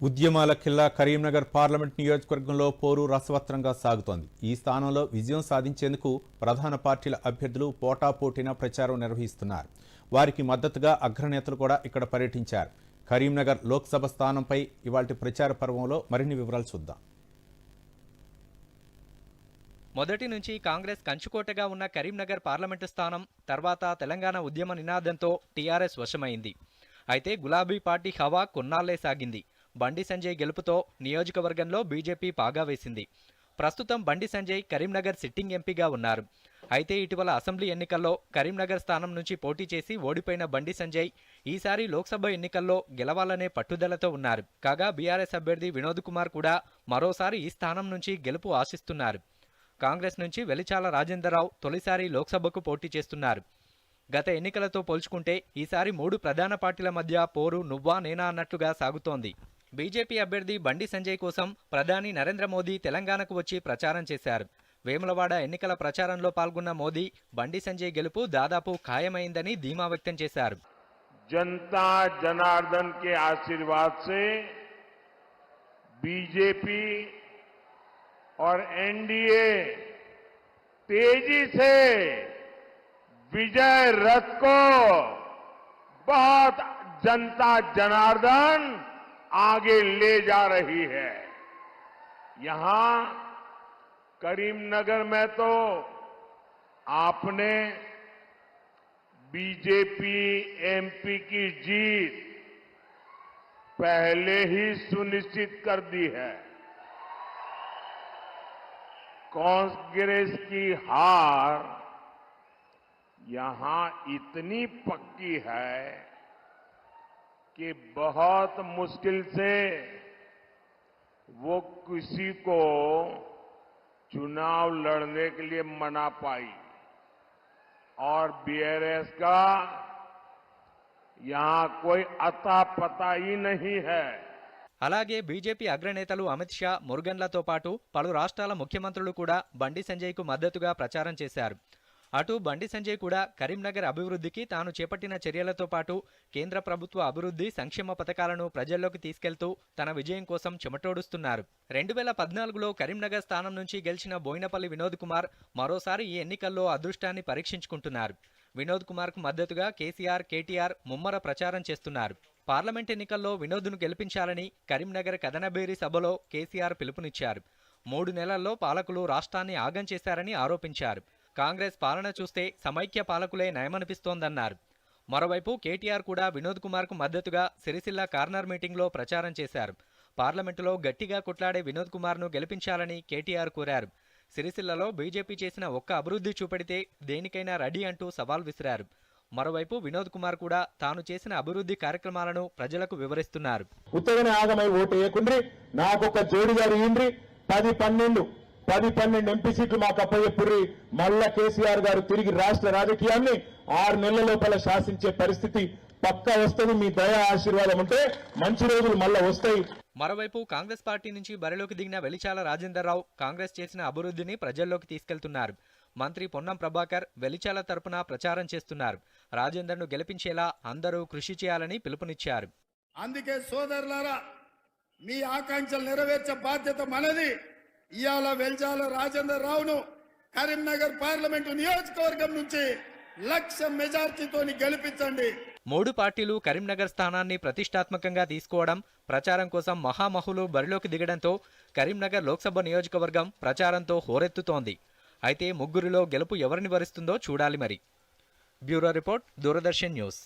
ఉద్యమాల ఖిల్లా కరీంనగర్ పార్లమెంట్ నియోజకవర్గంలో పోరు రసవత్రంగా సాగుతోంది. ఈ స్థానంలో విజయం సాధించేందుకు ప్రధాన పార్టీల అభ్యర్థులు పోటాపోటీన ప్రచారం నిర్వహిస్తున్నారు. వారికి మద్దతుగా అగ్రనేతలు కూడా ఇక్కడ పర్యటించారు. కరీంనగర్ లోక్సభ స్థానంపై ఇవాటి ప్రచార పర్వంలో మరిన్ని వివరాలు చూద్దాం. మొదటి నుంచి కాంగ్రెస్ కంచుకోటగా ఉన్న కరీంనగర్ పార్లమెంటు స్థానం తర్వాత తెలంగాణ ఉద్యమ నినాదంతో టీఆర్ఎస్ వశమైంది. అయితే గులాబీ పార్టీ హవా కొన్నాళ్ళే సాగింది. బండి సంజయ్ గెలుపుతో నియోజకవర్గంలో బీజేపీ పాగా వేసింది. ప్రస్తుతం బండి సంజయ్ కరీంనగర్ సిట్టింగ్ ఎంపీగా ఉన్నారు. అయితే ఇటీవల అసెంబ్లీ ఎన్నికల్లో కరీంనగర్ స్థానం నుంచి పోటీ చేసి ఓడిపోయిన బండి సంజయ్ ఈసారి లోక్సభ ఎన్నికల్లో గెలవాలనే పట్టుదలతో ఉన్నారు. కాగా బీఆర్ఎస్ అభ్యర్థి వినోద్ కుమార్ కూడా మరోసారి ఈ స్థానం నుంచి గెలుపు ఆశిస్తున్నారు. కాంగ్రెస్ నుంచి వెలిచాల రాజేందర్రావు తొలిసారి లోక్సభకు పోటీ చేస్తున్నారు. గత ఎన్నికలతో పోల్చుకుంటే ఈసారి మూడు ప్రధాన పార్టీల మధ్య పోరు నువ్వా నేనా అన్నట్లుగా సాగుతోంది. బీజేపీ అభ్యర్థి బండి సంజయ్ కోసం ప్రధాని నరేంద్ర మోదీ తెలంగాణకు వచ్చి ప్రచారం చేశారు వేములవాడ ఎన్నికల ప్రచారంలో పాల్గొన్న మోదీ బండి సంజయ్ గెలుపు దాదాపు ఖాయమైందని ధీమా వ్యక్తం చేశారు जनता जनार्दन के आशीर्वाद से बीजेपी और एनडीए तेजी से विजय रथ को बहुत जनता जनार्दन आगे ले जा रही है। यहाँ करीमनगर में तो आपने बीजेपी, एमपी की जीत पहले ही सुनिश्चित कर दी है। कांग्रेस की हार यहाँ इतनी पक्की है कि बहुत मुश्किल से वो किसी को चुनाव लड़ने के लिए मना पाई और बीआरएस का यहां कोई अता पता ही नहीं है అలాగే బీజేపీ అగ్రనేతలు అమిత్ షా మురుగన్లతో పాటు పలు రాష్ట్రాల ముఖ్యమంత్రులు కూడా బండి సంజయ్కు మద్దతుగా ప్రచారం చేశారు అటు బండి సంజయ్ కూడా కరీంనగర్ అభివృద్ధికి తాను చేపట్టిన చర్యలతో పాటు కేంద్ర ప్రభుత్వ అభివృద్ధి సంక్షేమ పథకాలను ప్రజల్లోకి తీసుకెళ్తూ తన విజయం కోసం చెమటోడుస్తున్నారు. రెండు వేల పద్నాలుగులో కరీంనగర్ స్థానం నుంచి గెలిచిన బోయినపల్లి వినోద్ కుమార్ మరోసారి ఈ ఎన్నికల్లో అదృష్టాన్ని పరీక్షించుకుంటున్నారు. వినోద్ కుమార్కు మద్దతుగా కేసీఆర్ కేటీఆర్ ముమ్మర ప్రచారం చేస్తున్నారు. పార్లమెంట్ ఎన్నికల్లో వినోద్ను గెలిపించాలని కరీంనగర్ కదనబేరి సభలో కేసీఆర్ పిలుపునిచ్చారు. మూడు నెలల్లో పాలకులు రాష్ట్రాన్ని ఆగం చేశారని ఆరోపించారు. కాంగ్రెస్ పాలన చూస్తే సమైక్య పాలకులే నయమనిపిస్తోందన్నారు. మరోవైపు కేటీఆర్ కూడా వినోద్ కుమార్కు మద్దతుగా సిరిసిల్ల కార్నర్ మీటింగ్లో ప్రచారం చేశారు. పార్లమెంటులో గట్టిగా కొట్లాడే వినోద్ కుమార్ను గెలిపించాలని కేటీఆర్ కోరారు. సిరిసిల్లలో బీజేపీ చేసిన ఒక్క అభివృద్ధి చూపెడితే దేనికైనా రెడీ అంటూ సవాల్ విసిరారు. మరోవైపు వినోద్ కుమార్ కూడా తాను చేసిన అభివృద్ధి కార్యక్రమాలను ప్రజలకు వివరిస్తున్నారు. ఉత్తగనే ఆగమై ఓటు వేయకుండ్రి నాకొక జోడి గారు పది పన్నెండు పది పన్నెండు ఎంపీ సీట్లు మాకు అప్పయ్యపుర్రి మళ్ళా కేసీఆర్ గారు తిరిగి రాష్ట్ర రాజకీయాన్ని ఆరు నెలల లోపల శాసించే పరిస్థితి పక్కా వస్తుంది. మీ దయా ఆశీర్వాదం ఉంటే మంచి రోజులు మళ్ళా వస్తాయి. మరోవైపు కాంగ్రెస్ పార్టీ నుంచి బరిలోకి దిగిన వెలిచాల రాజేందర్రావు కాంగ్రెస్ చేసిన అభివృద్ధిని ప్రజల్లోకి తీసుకెళ్తున్నారు. మంత్రి పొన్నం ప్రభాకర్ వెలిచాల తరపున ప్రచారం చేస్తున్నారు. రాజేందర్ను గెలిపించేలా అందరూ కృషి చేయాలని పిలుపునిచ్చారు. అందుకే సోదరులారా మీ ఆకాంక్షలు నెరవేర్చే బాధ్యత మనది. ఇవాళ వెల్జాల రాజేందర్ రావును కరీంనగర్ పార్లమెంటు నియోజకవర్గం నుంచి లక్ష మెజార్టీతోని గెలిపించండి. మూడు పార్టీలు కరీంనగర్ స్థానాన్ని ప్రతిష్టాత్మకంగా తీసుకోవడం ప్రచారం కోసం మహామహులు బరిలోకి దిగడంతో కరీంనగర్ లోక్సభ నియోజకవర్గం ప్రచారంతో హోరెత్తుతోంది. అయితే ముగ్గురిలో గెలుపు ఎవరిని వరిస్తుందో చూడాలి మరి. Bureau report Doordarshan news.